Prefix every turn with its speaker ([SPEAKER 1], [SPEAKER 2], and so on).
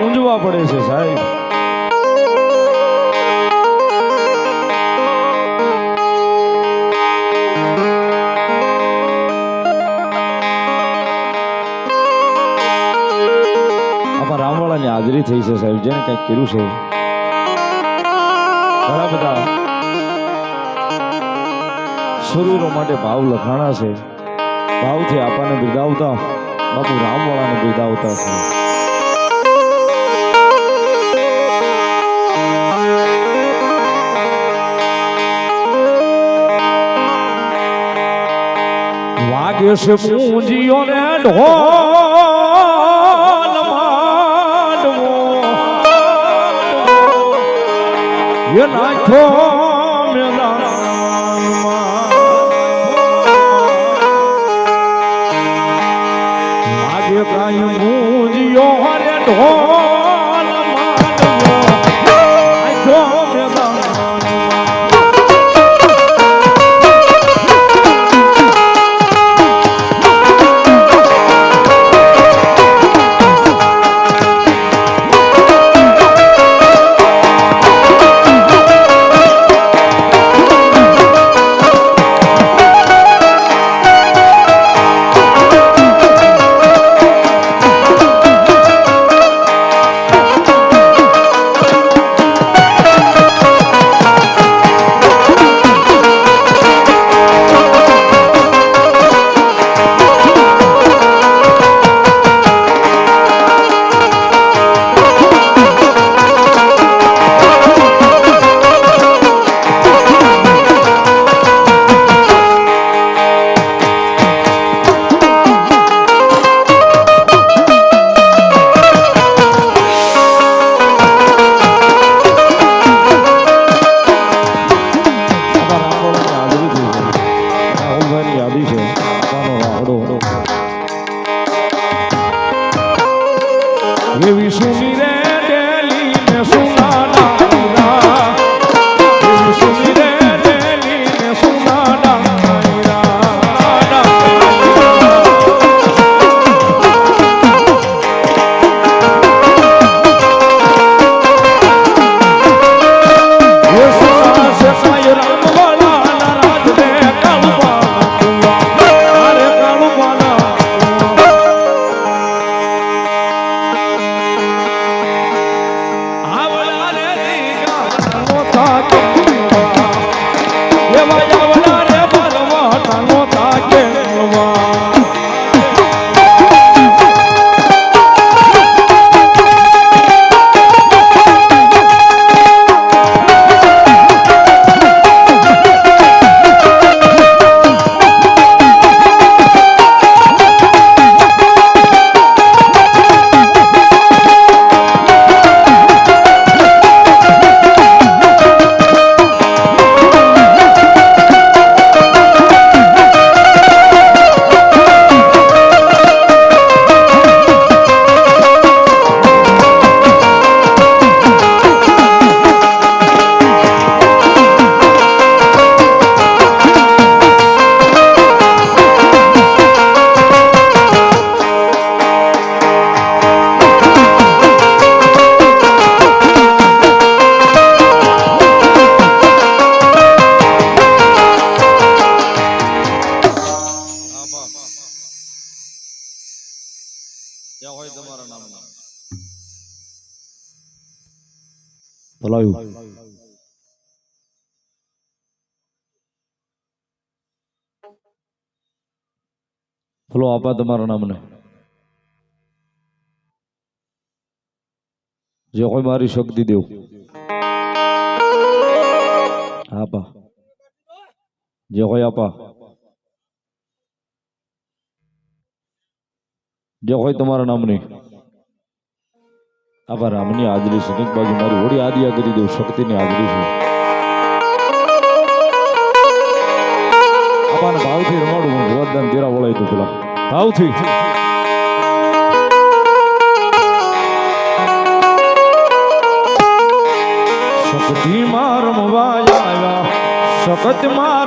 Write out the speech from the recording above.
[SPEAKER 1] પૂંજવા પડે છે સાહેબ. આપણા રામવાળાની હાજરી થઈ છે સાહેબ જેને કંઈક કર્યું છે. ઘણા બધા શરીરો માટે ભાવ લખાણા છે. ભાવથી આપણને બિરદાવતા, બાપુ રામવાળાને બિરદાવતા છે. વાગે છે પૂંજીઓ ને ઢોલ માંડવો. એ નાખો કાંઈ મૂંજ્યો રે ઢોલ એવી સુની એવા બોલાવ્યું બોલો, આપા તમારા નામને. જે કોઈ મારી શક્તિ દેવ. આપા. જે કોઈ આપા. જે કોઈ તમારા નામની. આભાર રામની હાજરી છે. એક બાજુ મારી હોળી આદિયા કરી દઉં, શક્તિની હાજરી છે. આપાને ભાવથી રમાડું, હું ગોવર્ધન દેરા વળાય તો પેલા. ભાવથી. શક્તિ માં રમવા શક્તિ શક્તમાં